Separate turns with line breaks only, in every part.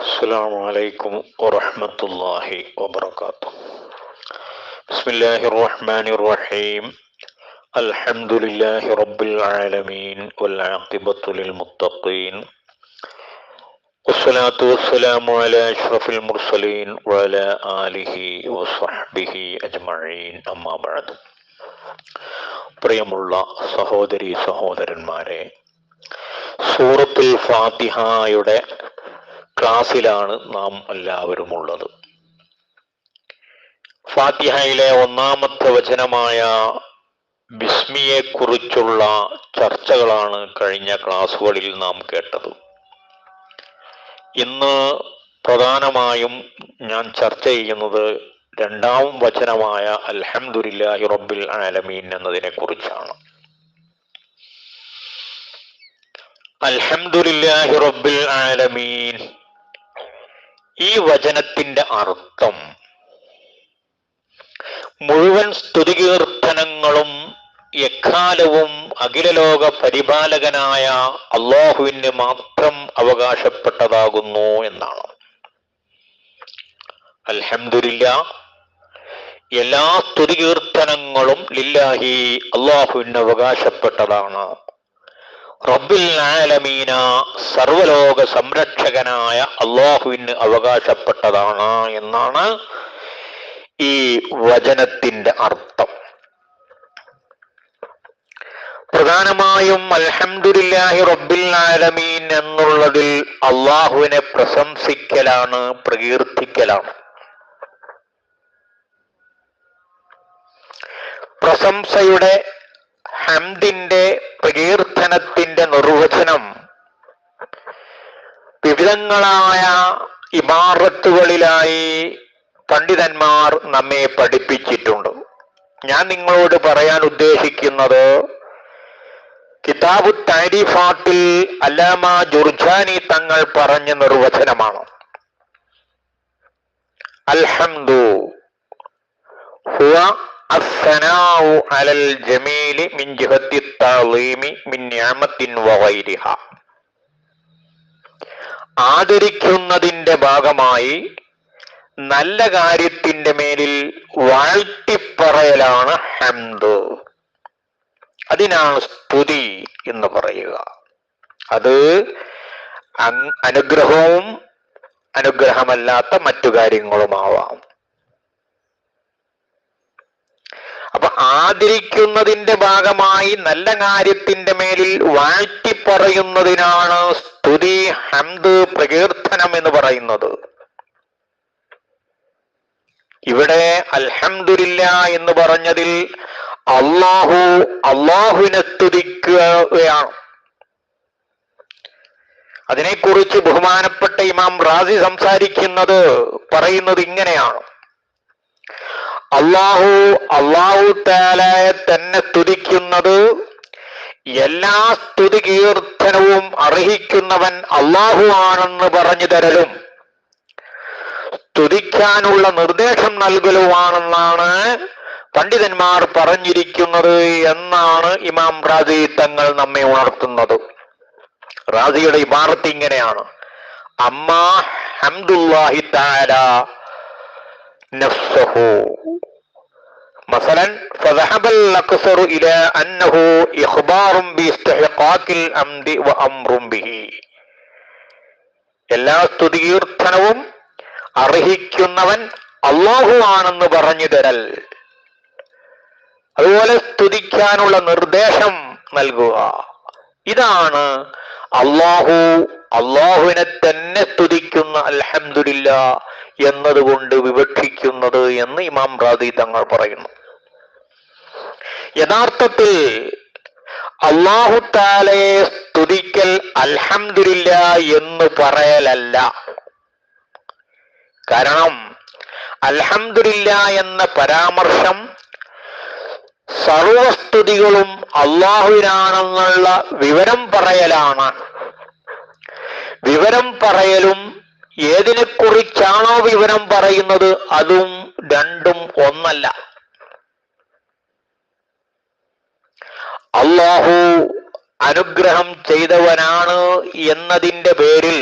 السلام عليكم ورحمة الله وبركاته. بسم الله الرحمن الرحيم. الحمد لله رب العالمين والعاقبة للمتقين. والصلاة والسلام على أشرف المرسلين وعلى آله وصحبه أجمعين. أما بعد. പ്രിയമുള്ള സഹോദരി സഹോദരന്മാരെ സൂറത്തുൽ ഫാത്തിഹയുടെ ക്ലാസ്സിലാണ് നാം എല്ലാവരും ഉള്ളത് ഫാത്തിഹയിലെ ഒന്നാമത്തെ വചനമായ ബിസ്മിയെ കുറിച്ചുള്ള ചർച്ചകളാണ് കഴിഞ്ഞ ക്ലാസ്സുകളിൽ നാം കേട്ടത്. ഇന്ന് പ്രധാനമായും ഞാൻ ചർച്ച ചെയ്യുന്നത് രണ്ടാം വചനമായ അൽഹംദുലില്ലാഹി റബ്ബിൽ ആലമീൻ എന്നതിനെ കുറിച്ചാണ് അൽഹംദുലില്ലാഹി റബ്ബിൽ ആലമീൻ. ഈ വചനത്തിന്റെ അർത്ഥം മുഴുവൻ സ്തുതികീർത്തനങ്ങളും എക്കാലവും അഖിലലോക പരിപാലകനായ അള്ളാഹുവിന് മാത്രം അവകാശപ്പെട്ടതാകുന്നു എന്നാണ്. അൽഹംദുലില്ല എല്ലാ സ്തുതികീർത്തനങ്ങളും ലില്ലാഹി അള്ളാഹുവിന് അവകാശപ്പെട്ടതാണ്. റബ്ബിൽ ആലമീന സർവലോക സംരക്ഷകനായ അള്ളാഹുവിന് അവകാശപ്പെട്ടതാണ് എന്നാണ് ഈ വചനത്തിന്റെ അർത്ഥം. പ്രധാനമായും അൽഹംദുലില്ലാഹി റബ്ബിൽ ആലമീൻ എന്നുള്ളതിൽ അള്ളാഹുവിനെ പ്രശംസിക്കലാണ് പ്രകീർത്തിക്കലാണ്. പ്രശംസയുടെ ഹംദിന്റെ പ്രകീർത്തനത്തിന്റെ നിർവചനം. വിവിധങ്ങളായ ഇമാറത്തുകളിലായി പണ്ഡിതന്മാർ നമ്മെ പഠിപ്പിച്ചിട്ടുണ്ട്. ഞാൻ നിങ്ങളോട് പറയാൻ ഉദ്ദേശിക്കുന്നത് കിതാബു താരിഫാത്തിൽ അല്ലാമ ജുർജാനി തങ്ങൾ പറഞ്ഞ നിർവചനമാണ്. അൽഹംദു ഹുവ അലൽ ജമീലി മിൻ ജിഹത്തി ആദരിക്കുന്നതിന്റെ ഭാഗമായി നല്ല കാര്യത്തിന്റെ മേലിൽ വാഴ്ത്തിപ്പറയലാണ് ഹംദ്. അതിനാണ് സ്തുതി എന്ന് പറയുക. അത് അനുഗ്രഹവും അനുഗ്രഹമല്ലാത്ത മറ്റു കാര്യങ്ങളുമാവാം. അപ്പൊ ആദരിക്കുന്നതിന്റെ ഭാഗമായി നല്ല കാര്യത്തിന്റെ മേലിൽ വാഴ്ത്തി പറയുന്നതിനാണ് സ്തുതി ഹംദ് പ്രകീർത്തനം എന്ന് പറയുന്നത്. ഇവിടെ അൽഹംദുലില്ല എന്ന് പറഞ്ഞതിൽ അള്ളാഹു അള്ളാഹുവിനെ സ്തുതിക്കുകയാണ്. അതിനെക്കുറിച്ച് ബഹുമാനപ്പെട്ട ഇമാം റാസി സംസാരിക്കുന്നത് പറയുന്നത് ഇങ്ങനെയാണ്. അള്ളാഹു അള്ളാഹു താലായെ തന്നെ സ്തുതിക്കുന്നത് എല്ലാ സ്തുതി കീർത്തനവും അർഹിക്കുന്നവൻ അള്ളാഹു ആണെന്ന് പറഞ്ഞു തരലും. സ്തുതിക്കാനുള്ള നിർദ്ദേശം നൽകലുമാണെന്നാണ് പണ്ഡിതന്മാർ പറഞ്ഞിരിക്കുന്നത് എന്നാണ് ഇമാം റാസി തങ്ങൾ നമ്മെ ഉണർത്തുന്നത്. റാസിയുടെ ഇമാറത്ത് ഇങ്ങനെയാണ്. അമ്മ ഹംദുല്ലാഹി താല نفسه مثلا فذهب الأكثر إلى أنه إخبار باستحقاق الأمد وأمر به എല്ലാ സ്തുതികീർത്തനവും അർഹിക്കുന്നവൻ അള്ളാഹു ആണെന്ന് പറഞ്ഞു തരൽ അതുപോലെ സ്തുതിക്കാനുള്ള നിർദ്ദേശം നൽകുക ഇതാണ് അള്ളാഹു അള്ളാഹുവിനെ തന്നെ സ്തുതിക്കുന്ന അൽഹംദുലില്ല എന്നതുകൊണ്ട് വിവക്ഷിക്കുന്നത് എന്ന് ഇമാം റാദി തങ്ങൾ പറയുന്നു. യഥാർത്ഥത്തിൽ അള്ളാഹു താലയെ സ്തുതിക്കൽ അൽഹംദുലില്ല എന്ന് പറയലല്ല. കാരണം അൽഹംദുലില്ല എന്ന പരാമർശം സർവസ്തുതികളും അള്ളാഹുവിനാണെന്നുള്ള വിവരം പറയലാണ്. വിവരം പറയലും ഏതിനെക്കുറിച്ചാണോ വിവരം പറയുന്നത് അതും രണ്ടും ഒന്നല്ല. അള്ളാഹു അനുഗ്രഹം ചെയ്തവനാണ് എന്നതിന്റെ പേരിൽ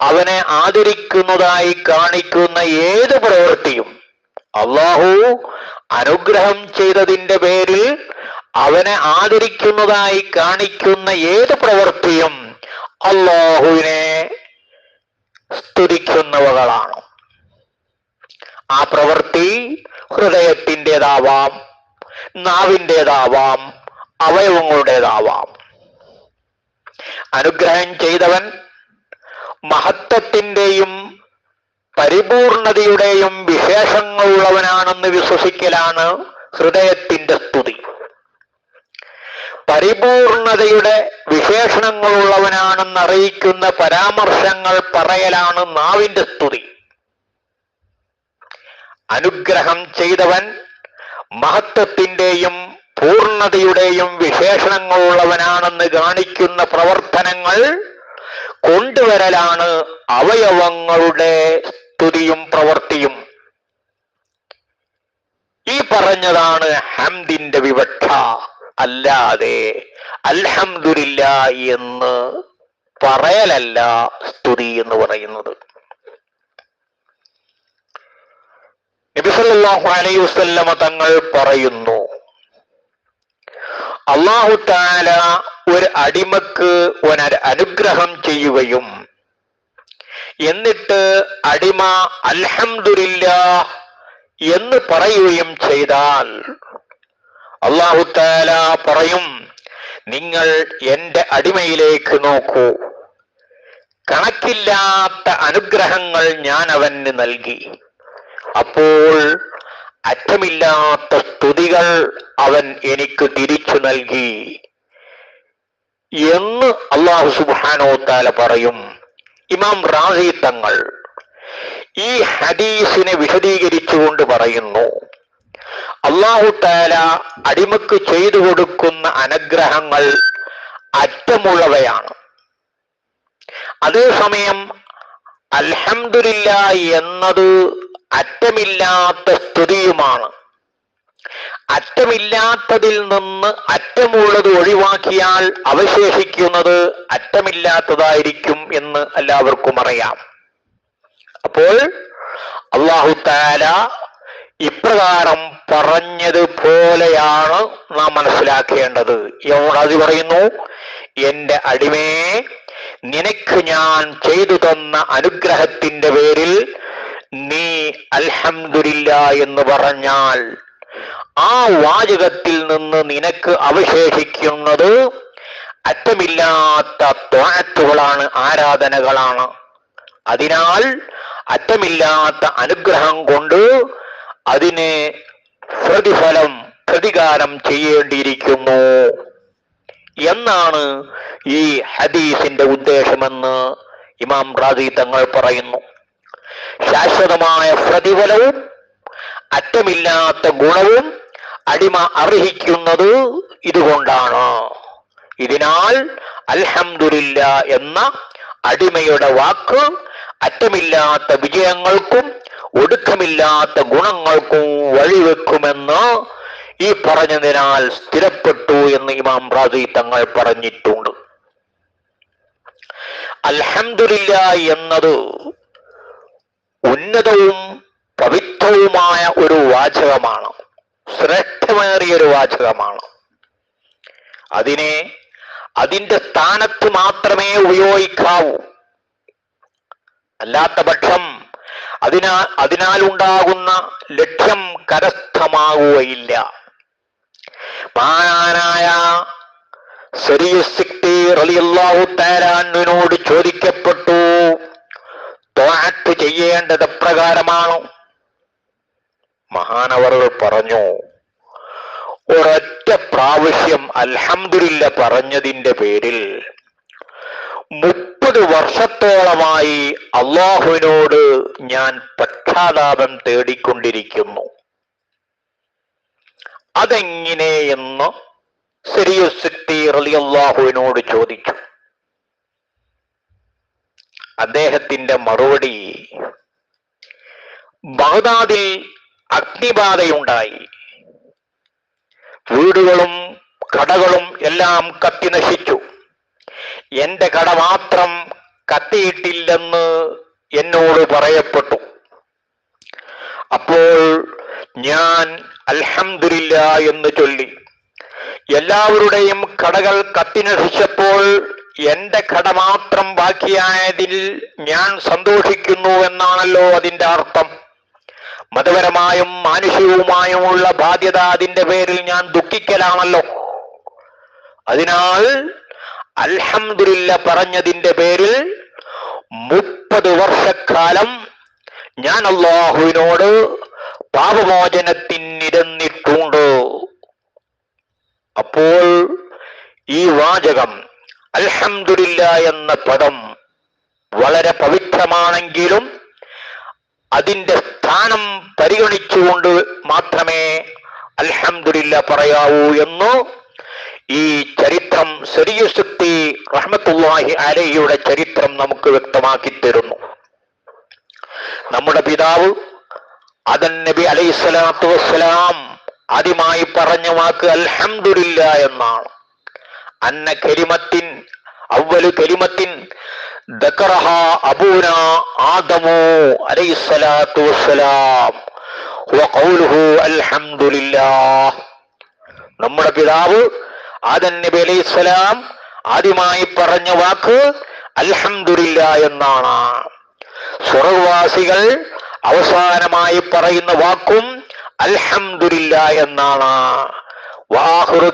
അവനെ ആദരിക്കുന്നതായി കാണിക്കുന്ന ഏത് പ്രവൃത്തിയും അള്ളാഹു അനുഗ്രഹം ചെയ്തതിന്റെ പേരിൽ അവനെ ആദരിക്കുന്നതായി കാണിക്കുന്ന ഏത് പ്രവൃത്തിയും അള്ളാഹുവിനെ സ്തുതിക്കുന്നവകളാണ് ആ പ്രവൃത്തി ഹൃദയത്തിന്റെതാവാം നാവിന്റെതാവാം അവയവങ്ങളുടേതാവാം. അനുഗ്രഹം ചെയ്തവൻ മഹത്വത്തിന്റെയും പരിപൂർണതയുടെയും വിശേഷങ്ങളുള്ളവനാണെന്ന് വിശ്വസിക്കലാണ് ഹൃദയത്തിന്റെ സ്തുതി. പരിപൂർണതയുടെ വിശേഷണങ്ങളുള്ളവനാണെന്ന് അറിയിക്കുന്ന പരാമർശങ്ങൾ പറയലാണ് നാവിന്റെ സ്തുതി. അനുഗ്രഹം ചെയ്തവൻ മഹത്വത്തിന്റെയും പൂർണതയുടെയും വിശേഷണങ്ങളുള്ളവനാണെന്ന് കാണിക്കുന്ന പ്രവർത്തനങ്ങൾ കൊണ്ടുവരലാണ് അവയവങ്ങളുടെ സ്തുതിയും പ്രവൃത്തിയും. ഈ പറഞ്ഞതാണ് ഹംദിന്റെ വിവക്ഷ. അല്ലാതെ അൽഹംദുലില്ല എന്ന് പറയലല്ല സ്തുതി എന്ന് പറയുന്നത്. നബിസല്ലാഹു തങ്ങൾ പറയുന്നു അള്ളാഹു താല ഒരു അടിമക്ക് ഒരു അനുഗ്രഹം ചെയ്യുകയും എന്നിട്ട് അടിമ അൽഹംദുലില്ല എന്ന് പറയുകയും ചെയ്താൽ അള്ളാഹു താല പറയും നിങ്ങൾ എന്റെ അടിമയിലേക്ക് നോക്കൂ. കണക്കില്ലാത്ത അനുഗ്രഹങ്ങൾ ഞാൻ അവന് നൽകി. അപ്പോൾ അറ്റമില്ലാത്ത സ്തുതികൾ അവൻ എനിക്ക് തിരിച്ചു നൽകി. എന്ന് അള്ളാഹു സുബാനോ താല പറയും. ഇമാം റാസി തങ്ങൾ ഈ ഹദീസിനെ വിശദീകരിച്ചുകൊണ്ട് പറയുന്നു. അള്ളാഹു താല അടിമക്ക് ചെയ്തു കൊടുക്കുന്ന അനുഗ്രഹങ്ങൾ അറ്റമുള്ളവയാണ്. അതേസമയം അൽഹംദുലില്ല എന്നത് അറ്റമില്ലാത്ത സ്തുതിയുമാണ്. അറ്റമില്ലാത്തതിൽ നിന്ന് അറ്റമുള്ളത് ഒഴിവാക്കിയാൽ അവശേഷിക്കുന്നത് അറ്റമില്ലാത്തതായിരിക്കും എന്ന് എല്ലാവർക്കും അറിയാം. അപ്പോൾ അള്ളാഹു താല ഇപ്രകാരം പറഞ്ഞതുപോലെയാണ് നാം മനസ്സിലാക്കേണ്ടത്. അത് പറയുന്നു എന്റെ അടിമേ നിനക്ക് ഞാൻ ചെയ്തു തന്ന അനുഗ്രഹത്തിന്റെ പേരിൽ നീ അൽഹംദുലില്ല എന്ന് പറഞ്ഞാൽ ആ വാചകത്തിൽ നിന്ന് നിനക്ക് അവശേഷിക്കുന്നത് അറ്റമില്ലാത്ത ത്വാറ്റുകളാണ് ആരാധനകളാണ്. അതിനാൽ അറ്റമില്ലാത്ത അനുഗ്രഹം കൊണ്ട് അതിന് പ്രതിഫലം പ്രതികാരം ചെയ്യേണ്ടിയിരിക്കുന്നു. എന്നാണ് ഈ ഹദീസിന്റെ ഉദ്ദേശമെന്ന് ഇമാം റാദി തങ്ങൾ പറയുന്നു. ശാശ്വതമായ പ്രതിഫലവും അറ്റമില്ലാത്ത ഗുണവും അടിമ അർഹിക്കുന്നത് ഇതുകൊണ്ടാണ്. ഇതിനാൽ അൽഹംദുലില്ല എന്ന അടിമയുടെ വാക്ക് അറ്റമില്ലാത്ത വിജയങ്ങൾക്കും ഒടുക്കമില്ലാത്ത ഗുണങ്ങൾക്കും വഴിവെക്കുമെന്ന് ഈ പറഞ്ഞതിനാൽ സ്ഥിരപ്പെട്ടു എന്ന് ഇമാം റാസി തങ്ങൾ പറഞ്ഞിട്ടുണ്ട്. അൽഹമില്ല എന്നത് ഉന്നതവും പവിത്രവുമായ ഒരു വാചകമാണ്. ശ്രേഷ്ഠമേറിയ ഒരു വാചകമാണ്. അതിനെ അതിന്റെ സ്ഥാനത്ത് മാത്രമേ ഉപയോഗിക്കാവൂ. അല്ലാത്ത പക്ഷം അതിനാ അതിനാൽ ഉണ്ടാകുന്ന ലക്ഷ്യം കരസ്ഥമാകുകയില്ല. മഹാനായ റളിയല്ലാഹു താരാനുവിനോട് ചോദിക്കപ്പെട്ടു ചെയ്യേണ്ടത് എപ്രകാരമാണ് മഹാനവർ പറഞ്ഞു ഒരൊറ്റ പ്രാവശ്യം അൽഹംദുലില്ല പറഞ്ഞതിന്റെ പേരിൽ മുപ്പത് വർഷത്തോളമായി അള്ളാഹുവിനോട് ഞാൻ പക്ഷാതാപം തേടിക്കൊണ്ടിരിക്കുന്നു. അതെങ്ങനെയെന്ന് റളിയല്ലാഹുവിനോട് ചോദിച്ചു. അദ്ദേഹത്തിന്റെ മറുപടി ബാഗ്ദാദിൽ അഗ്നിബാധയുണ്ടായി. വീടുകളും കടകളും എല്ലാം കത്തി നശിച്ചു എന്റെ കട മാത്രം കത്തിയിട്ടില്ലെന്ന് എന്നോട് പറയപ്പെട്ടു. അപ്പോൾ ഞാൻ അൽഹംദുലില്ല എന്ന് ചൊല്ലി. എല്ലാവരുടെയും കടകൾ കത്തിനശിച്ചപ്പോൾ എന്റെ കട മാത്രം ബാക്കിയായതിൽ ഞാൻ സന്തോഷിക്കുന്നു എന്നാണല്ലോ അതിന്റെ അർത്ഥം. മതപരമായും മാനുഷികവുമായുമുള്ള ബാധ്യത അതിന്റെ പേരിൽ ഞാൻ ദുഃഖിക്കലാണല്ലോ. അതിനാൽ അൽഹംദുലില്ല പറഞ്ഞതിന്റെ പേരിൽ മുപ്പത് വർഷക്കാലം ഞാൻ അള്ളാഹുവിനോട് പാപമോചനത്തിനിരന്നിട്ടുണ്ട്. അപ്പോൾ ഈ വാചകം അൽഹംദുലില്ല എന്ന പദം വളരെ പവിത്രമാണെങ്കിലും അതിന്റെ സ്ഥാനം പരിഗണിച്ചുകൊണ്ട് മാത്രമേ അൽഹംദുലില്ല പറയാവൂ എന്ന് ഈ ചരിത്രം സരിയുസുക്തി റഹ്മത്തുല്ലാഹി അലഹിയുടെ ചരിത്രം നമുക്ക് വ്യക്തമാക്കി തരുന്നു. നമ്മുടെ പിതാവ് അതൻ നബി അലൈഹി സ്വലാത്തു വസ്സലാം ആദ്യമായി പറഞ്ഞ വാക്ക് അൽഹംദുലില്ല എന്നാണ്. അന്ന കരിമത്തിൻ അവലു കരിമത്തിൻ ദക്കറഹ അബൂന ആദമു അലൈഹി സ്വലാത്തു വസ്സലാം. നമ്മുടെ പിതാവ് ആദൻ നബി അലൈഹി സ്വലാം ആദ്യമായി പറഞ്ഞ വാക്ക് അൽഹംദുലില്ല എന്നാണ്. സ്വർഗവാസികൾ അവസാനമായി പറയുന്ന വാക്കും അൽഹംദുലില്ല എന്നാണ്. വാഹുറു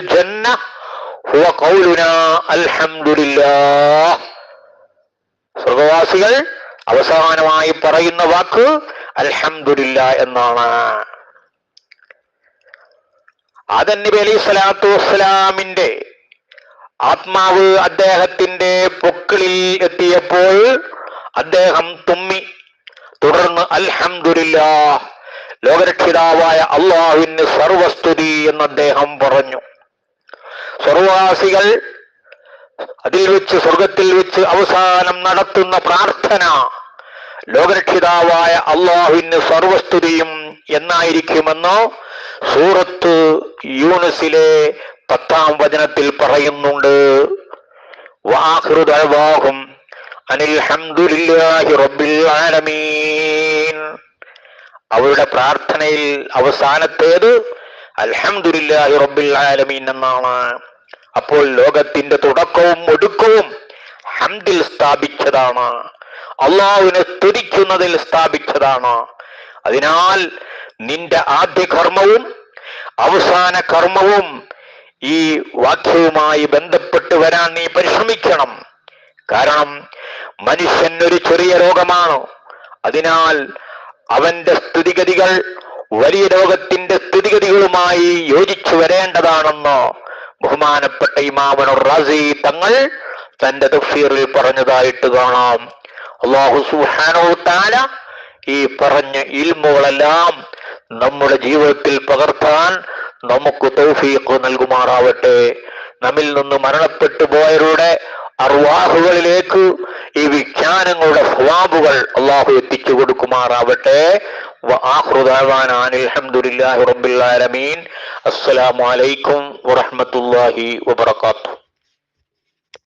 ജന്ന ഹുവ സ്വർഗവാസികൾ അവസാനമായി പറയുന്ന വാക്ക് അൽഹംദുലില്ല എന്നാണ്. ആദൻ നബി അലൈഹി സ്വലാത്തു വസ്സലാമിന്റെ ആത്മാവ് അദ്ദേഹത്തിന്റെ പൊക്കിളിൽ എത്തിയപ്പോൾ അദ്ദേഹം തുമ്മി. തുടർന്ന് അൽഹംദുലില്ല ലോകരക്ഷിതാവായ അള്ളാഹുവിന് സർവസ്തുതി എന്ന് അദ്ദേഹം പറഞ്ഞു. സ്വർവാസികൾ അതിൽ വെച്ച് സ്വർഗത്തിൽ വെച്ച് അവസാനം നടത്തുന്ന പ്രാർത്ഥന ലോകരക്ഷിതാവായ അള്ളാഹുവിന് സർവസ്തുതിയും എന്നായിരിക്കുമെന്ന് സൂറത്ത് യൂണിസിലെ പത്താം വചനത്തിൽ പറയുന്നുണ്ട്. റബ്ബിൽ ആലമീൻ. അവരുടെ പ്രാർത്ഥനയിൽ അവസാനത്തേത് അൽഹംദുലില്ലാഹി റബ്ബിൽ ആലമീൻ എന്നാണ്. അപ്പോൾ ലോകത്തിന്റെ തുടക്കവും ഒടുക്കവും ഹംദിൽ സ്ഥാപിച്ചതാണ്. അള്ളാഹുവിനെ സ്തുതിക്കുന്നതിൽ സ്ഥാപിച്ചതാണ്. അതിനാൽ നിന്റെ ആദ്യ കർമ്മവും അവസാന കർമ്മവും ഈ വാക്യവുമായി ബന്ധപ്പെട്ട് വരാൻ നീ പരിശ്രമിക്കണം. കാരണം മനുഷ്യൻ ഒരു ചെറിയ രോഗമാണ്. അതിനാൽ അവന്റെ സ്ഥിതിഗതികൾ വലിയ രോഗത്തിന്റെ സ്ഥിതിഗതികളുമായി യോജിച്ചു വരേണ്ടതാണെന്ന് ബഹുമാനപ്പെട്ട ഇമാമനുർ റാസി തങ്ങൾ തന്റെ തഫീറിൽ പറഞ്ഞതായിട്ട് കാണാം. അള്ളാഹു സുഹാനോ താല ഈ പറഞ്ഞ ഇൽമുകളെല്ലാം നമ്മുടെ ജീവിതത്തിൽ പകർത്താൻ നമുക്ക് തൗഫീഖ് നൽകുമാറാവട്ടെ. നമ്മിൽ നിന്ന് മരണപ്പെട്ടു പോയവരുടെ അർവാഹുകളിലേക്ക് ഈ വിജ്ഞാനങ്ങളുടെ സ്വാബുകൾ അള്ളാഹു എത്തിച്ചു കൊടുക്കുമാറാവട്ടെ. അസ്സലാമലൈക്കും റബ്ബിൽ ആലമീൻ.